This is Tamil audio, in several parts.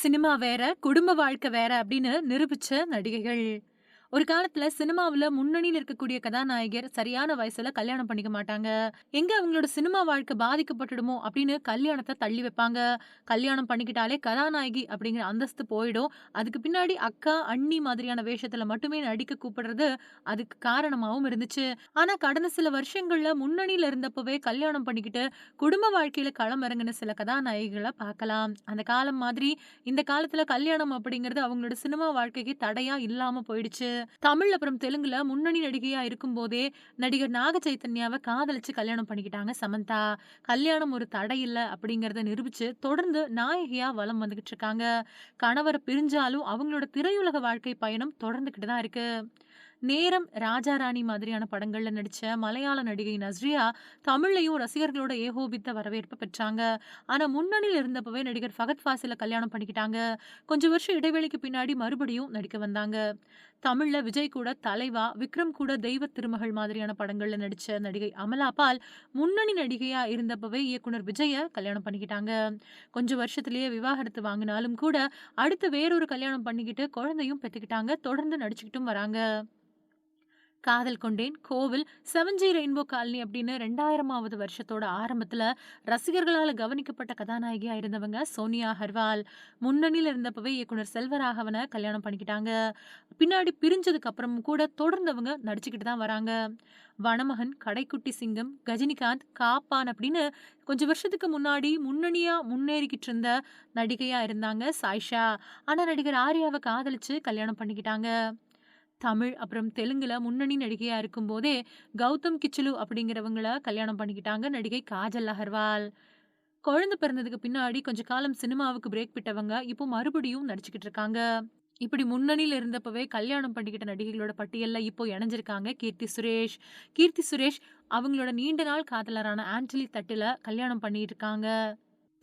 சினிமா வேற, குடும்ப வாழ்க்கை வேற அப்படின்னு நிரூபிச்ச நடிகைகள். ஒரு காலத்துல சினிமாவில் முன்னணியில் இருக்கக்கூடிய கதாநாயகர் சரியான வயசுல கல்யாணம் பண்ணிக்க மாட்டாங்க. எங்க அவங்களோட சினிமா வாழ்க்கை பாதிக்கப்பட்டுடுமோ அப்படின்னு கல்யாணத்தை தள்ளி வைப்பாங்க. கல்யாணம் பண்ணிக்கிட்டாலே கதாநாயகி அப்படிங்கிற அந்தஸ்து போயிடும். அதுக்கு பின்னாடி அக்கா, அண்ணி மாதிரியான வேஷத்துல மட்டுமே நடிக்க கூப்பிடுறது அதுக்கு காரணமாகவும் இருந்துச்சு. ஆனா கடந்த சில வருஷங்கள்ல முன்னணியில இருந்தப்பவே கல்யாணம் பண்ணிக்கிட்டு குடும்ப வாழ்க்கையில களம் இறங்குன சில கதாநாயகிகளை பார்க்கலாம். அந்த காலம் மாதிரி இந்த காலத்துல கல்யாணம் அப்படிங்கிறது அவங்களோட சினிமா வாழ்க்கைக்கு தடையா இல்லாம போயிடுச்சு. தமிழ் அப்புறம் தெலுங்குல முன்னணி நடிகையா இருக்கும் போதே நடிகர் நாக சைத்தன்யாவை காதலிச்சு கல்யாணம் பண்ணிக்கிட்டாங்க சமந்தா. கல்யாணம் ஒரு தடை இல்லை அப்படிங்கறத நிரூபிச்சு தொடர்ந்து நாயகியா வலம் வந்துகிட்டு இருக்காங்க. கணவரை பிரிஞ்சாலும் அவங்களோட திரையுலக வாழ்க்கை பயணம் தொடர்ந்துகிட்டு தான் இருக்கு. நேரம், ராஜா ராணி மாதிரியான படங்கள்ல நடிச்ச மலையாள நடிகை நஸ்ரியா தமிழ்லயும் ரசிகர்களோட ஏகோபித்த வரவேற்பு பெற்றாங்க. ஆனா முன்னணியில் இருந்தப்பவே நடிகர் ஃபகத் ஃபாசில கல்யாணம் பண்ணிக்கிட்டாங்க. கொஞ்சம் வருஷம் இடைவெளிக்கு பின்னாடி மறுபடியும் நடிக்க வந்தாங்க. தமிழ்ல விஜய் கூட தலைவா, விக்ரம் கூட தெய்வ திருமகள் மாதிரியான படங்கள்ல நடிச்ச நடிகை அமலா பால் முன்னணி நடிகையா இருந்தப்பவே இயக்குனர் விஜய கல்யாணம் பண்ணிக்கிட்டாங்க. கொஞ்சம் வருஷத்துலேயே விவாகரத்து வாங்கினாலும் கூட அடுத்து வேறொரு கல்யாணம் பண்ணிக்கிட்டு குழந்தையும் பெற்றுக்கிட்டாங்க தொடர்ந்து நடிச்சுக்கிட்டும் வராங்க. காதல் கொண்டேன், கோவில், 7ஜி ரெயின்போ காலனி அப்படின்னு 2000வது வருஷத்தோட ஆரம்பத்தில் ரசிகர்களால் கவனிக்கப்பட்ட கதாநாயகியாக இருந்தவங்க சோனியா ஹர்வால் முன்னணியில் இருந்தப்பவே இயக்குனர் செல்வராகவனை கல்யாணம் பண்ணிக்கிட்டாங்க. பின்னாடி பிரிஞ்சதுக்கு அப்புறமும் கூட தொடர்ந்தவங்க நடிச்சுக்கிட்டு தான் வராங்க. வனமகன், கடைக்குட்டி சிங்கம், கஜினிகாந்த், காப்பான் அப்படின்னு கொஞ்சம் வருஷத்துக்கு முன்னாடி முன்னணியாக முன்னேறிக்கிட்டு இருந்த நடிகையாக இருந்தாங்க சாய்ஷா ஆனால் நடிகர் ஆர்யாவை காதலிச்சு கல்யாணம் பண்ணிக்கிட்டாங்க. தமிழ் அப்புறம் தெலுங்குல முன்னணி நடிகையா இருக்கும்போதே கௌதம் கிச்சலு அப்படிங்கிறவங்கள கல்யாணம் பண்ணிக்கிட்டாங்க நடிகை காஜல் அகர்வால். குழந்தை பிறந்ததுக்கு பின்னாடி கொஞ்ச காலம் சினிமாவுக்கு பிரேக் விட்டவங்க இப்போ மறுபடியும் நடிச்சுக்கிட்டு இருக்காங்க. இப்படி முன்னணியில் இருந்தப்பவே கல்யாணம் பண்ணிக்கிட்ட நடிகைகளோட பட்டியலில் இப்போ இணைஞ்சிருக்காங்க கீர்த்தி சுரேஷ். கீர்த்தி சுரேஷ் அவங்களோட நீண்ட நாள் காதலரான ஆண்டனி தட்டில் கல்யாணம் பண்ணியிருக்காங்க.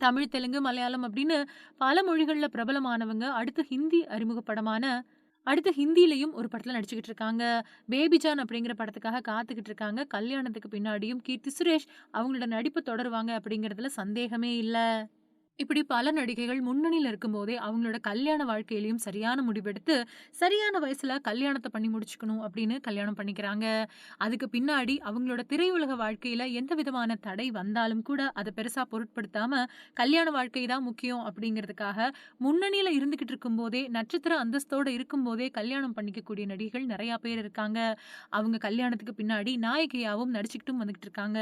தமிழ், தெலுங்கு, மலையாளம் அப்படின்னு பல மொழிகளில் பிரபலமானவங்க அடுத்து ஹிந்தி அறிமுகப்படமான அடுத்து ஹிந்திலையும் ஒரு படத்தில் நடிச்சுக்கிட்டு இருக்காங்க. பேபிஜான் அப்படிங்கிற படத்துக்காக காத்துக்கிட்டு இருக்காங்க. கல்யாணத்துக்கு பின்னாடியும் கீர்த்தி சுரேஷ் அவங்களோட நடிப்பு தொடருவாங்க அப்படிங்கிறதுல சந்தேகமே இல்லை இப்படி பல நடிகைகள் முன்னணியில் இருக்கும்போதே அவங்களோட கல்யாண வாழ்க்கையிலையும் சரியான முடிவெடுத்து, சரியான வயசுல கல்யாணத்தை பண்ணி முடிச்சுக்கணும் அப்படின்னு கல்யாணம் பண்ணிக்கிறாங்க. அதுக்கு பின்னாடி அவங்களோட திரையுலக வாழ்க்கையில எந்த விதமான தடை வந்தாலும் கூட அதை பெருசா பொருட்படுத்தாம கல்யாண வாழ்க்கை தான் முக்கியம் அப்படிங்கிறதுக்காக முன்னணியில இருந்துகிட்டு இருக்கும்போதே நட்சத்திர அந்தஸ்தோட இருக்கும்போதே கல்யாணம் பண்ணிக்கக்கூடிய நடிகைகள் நிறைய பேர் இருக்காங்க. அவங்க கல்யாணத்துக்கு பின்னாடி நாயகியாவும் நடிச்சுக்கிட்டும் வந்துகிட்டு இருக்காங்க.